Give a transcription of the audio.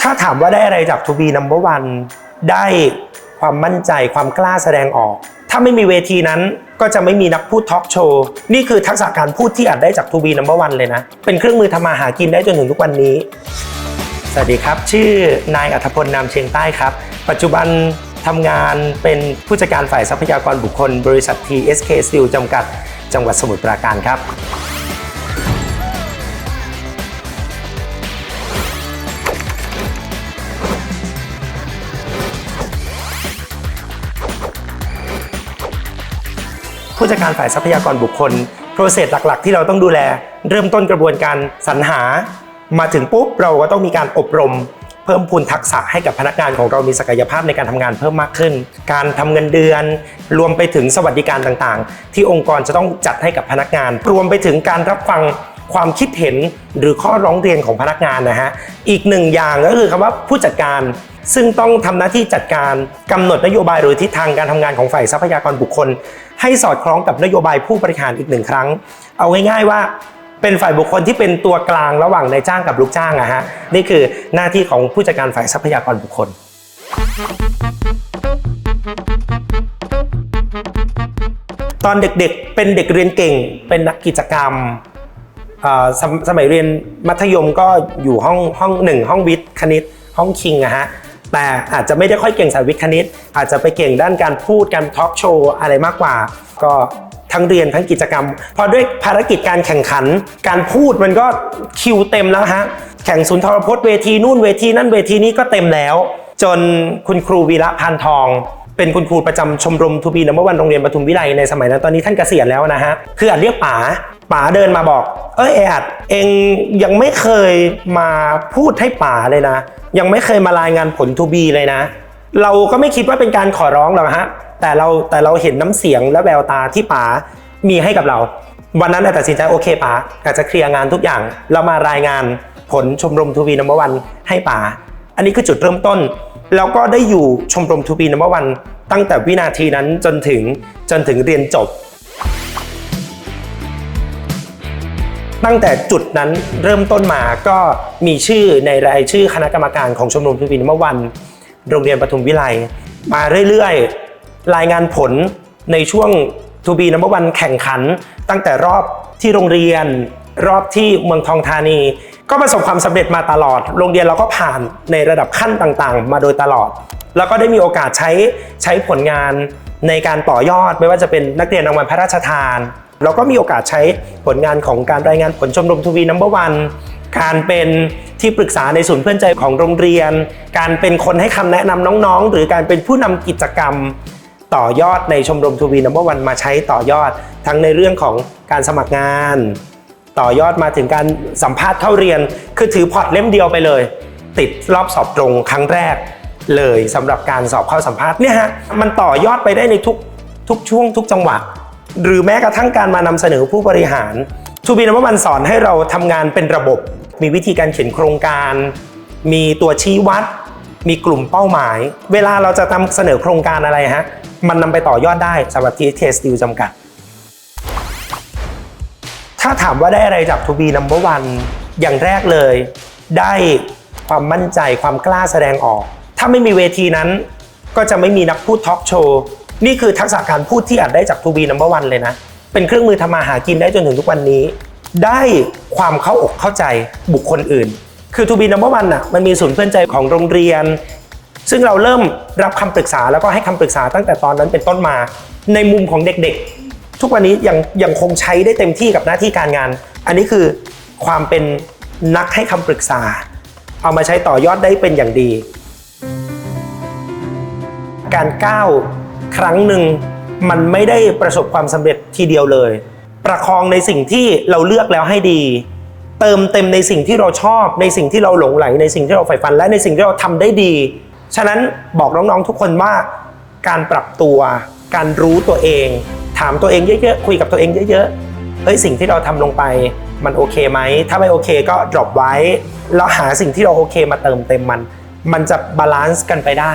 ถ้าถามว่าได้อะไรจาก To be number one ได้ความมั่นใจความกล้าแสดงออก ถ้าไม่มีเวทีนั้นก็จะไม่มีนักพูดทอล์กโชว์ นี่คือทักษะการพูดที่อาจได้จาก To be number one เลยนะ เป็นเครื่องมือทำมาหากินได้จนถึงทุกวันนี้ สวัสดีครับ ชื่อนายอัธพลนามเชียงใต้ครับ ปัจจุบันทำงานเป็นผู้จัดการฝ่ายทรัพยากรบุคคล บริษัท TSK Steel จำกัด จังหวัดสมุทรปราการครับ ผู้จัดการฝ่ายทรัพยากรบุคคลโปรเซสหลักๆ ที่เราต้องดูแล เริ่มต้นกระบวนการสรรหา มาถึงปุ๊บเราก็ต้องมีการอบรม เพิ่มพูนทักษะให้กับพนักงานของเรามีศักยภาพในการทำงานเพิ่มมากขึ้น การทำเงินเดือน รวมไปถึงสวัสดิการต่างๆ ที่องค์กรจะต้องจัดให้กับพนักงาน รวมไปถึงการรับฟังความคิดเห็นหรือข้อร้องเรียนของพนักงานนะฮะอีกหนึ่งอย่างก็คือคำว่าผู้จัดการ ซึ่งต้องทำหน้าที่จัดการกำหนดนโยบายหรือทิศทางการทำงานของฝ่ายทรัพยากรบุคคล ให้สอดคล้องกับนโยบายผู้บริหารอีกหนึ่งครั้ง เอาง่ายๆว่าเป็นฝ่ายบุคคลที่เป็นตัวกลางระหว่างนายจ้างกับลูกจ้างอะฮะนี่คือหน้าที่ของผู้จัดการฝ่ายทรัพยากรบุคคล ตอนเด็กๆ เป็นเด็กเรียนเก่ง เป็นนักกิจกรรมสมสมัยเรียนมัธยมก็อยู่ห้องห้องหนึ่งห้องวิทย์คณิตห้องคิงอะฮะ แต่อาจจะไม่ได้ค่อยเก่งสายวิทย์คณิต อาจจะไปเก่งด้านการพูดการทอล์กโชว์อะไรมากกว่า ก็ทั้งเรียนทั้งกิจกรรม พอด้วยภารกิจการแข่งขัน การพูดมันก็คิวเต็มแล้วฮะ แข่งสุนทรพจน์เวทีนู่นเวทีนั่นเวทีนี้ก็เต็มแล้ว จนคุณครูวีระพานทอง เป็นคุณครูประจำชมรมทูบีนัมเบอร์วันโรงเรียนปทุมวิไลในสมัยนั้นตอนนี้ท่านเกษียณแล้วนะฮะ คืออาจเรียกป๋าป๋าเดินมาบอก เอ้ยเอดเองยังไม่เคยมาพูดให้ป๋าเลยนะ ยังไม่เคยมารายงานผลทูบีเลยนะ เราก็ไม่คิดว่าเป็นการขอร้องหรอกฮะแต่เราแต่เราเห็นน้ำเสียงและแววตาที่ป๋ามีให้กับเรา วันนั้นเราตัดสินใจโอเคป๋าอาจจะเคลียร์งานทุกอย่าง เรามารายงานผลชมรมทูบีนัมเบอร์วันให้ป๋าอันนี้คือจุดเริ่มต้น แล้วก็ได้อยู่ชมรมทูบีนัมเบอร์วันตั้งแต่วินาทีนั้นจนถึงจนถึงเรียนจบ ตั้งแต่จุดนั้นเริ่มต้นมาก็มีชื่อในรายชื่อคณะกรรมการของชมรมทูบีนัมเบอวัน โรงเรียนปทุมวิไลมาเรื่อยๆ รายงานผลในช่วงทูบีนัมเบอร์วันแข่งขัน ตั้งแต่รอบที่โรงเรียน รอบที่เมืองทองธานี ก็ประสบความสำเร็จมาตลอด โรงเรียนเราก็ผ่านในระดับขั้นต่างๆ มาโดยตลอด แล้วก็ได้มีโอกาสใช้ใช้ผลงานในการต่อยอดไม่ว่าจะเป็นนักเรียนรางวัลพระราชทาน เราก็มีโอกาสใช้ผลงานของการรายงานผลชมรมทวีนัมเบอร์วันการเป็นที่ปรึกษาในศูนย์เพื่อนใจของโรงเรียน การเป็นคนให้คำแนะนำน้องๆ หรือการเป็นผู้นำกิจกรรม ต่อยอดในชมรมทวีนัมเบอร์วันมาใช้ต่อยอด ทั้งในเรื่องของการสมัครงาน ต่อยอดมาถึงการสัมภาษณ์เข้าเรียน คือถือพอร์ตเล่มเดียวไปเลย ติดรอบสอบตรงครั้งแรก เลยสำหรับการสอบเข้าสัมภาษณ์เนี่ยฮะมันต่อยอดไปได้ในทุกทุกช่วงทุกจังหวะ หรือแม้กระทั่งการมานำเสนอผู้บริหารทูบีนัมมันสอนให้เราทำงานเป็นระบบ มีวิธีการเขียนโครงการ มีตัวชี้วัด มีกลุ่มเป้าหมาย เวลาเราจะนำเสนอโครงการอะไรฮะ มันนำไปต่อยอดได้สำหรับ TSK Steel จำกัด ถ้าถามว่าได้อะไรจาก To be number one อย่างแรกเลย ได้ความมั่นใจความกล้าแสดงออก ถ้าไม่มีเวทีนั้นก็จะไม่มีนักพูดทอล์กโชว์ นี่คือทักษะการพูดที่อาจได้จาก To be number one เลยนะ เป็นเครื่องมือทำมาหากินได้จนถึงทุกวันนี้ ได้ความเข้าอกเข้าใจบุคคลอื่น คือ To be number one น่ะมันมีศูนย์เพื่อนใจของโรงเรียน ซึ่งเราเริ่มรับคำปรึกษาแล้วก็ให้คำปรึกษาตั้งแต่ตอนนั้นเป็นต้นมา ในมุมของเด็กๆ ทุกวันนี้ยังยังคงใช้ได้เต็มที่กับหน้าที่การงาน อันนี้คือความเป็นนักให้คำปรึกษา เอามาใช้ต่อยอดได้เป็นอย่างดี การก้าว ครั้งหนึ่งมันไม่ได้ประสบความสำเร็จทีเดียวเลย ประคองในสิ่งที่เราเลือกแล้วให้ดี เติมเต็มในสิ่งที่เราชอบ ในสิ่งที่เราหลงไหล ในสิ่งที่เราใฝ่ฝันและในสิ่งที่เราทำได้ดี ฉะนั้นบอกน้องๆทุกคนว่าการปรับตัวการรู้ตัวเอง ถามตัวเองเยอะๆคุยกับตัวเองเยอะๆเฮ้ยสิ่งที่เราทำลงไปมันโอเคไหม ถ้าไม่โอเคก็ drop ไว้ แล้วหาสิ่งที่เราโอเคมาเติมเต็มมัน มันจะบาลานซ์กันไปได้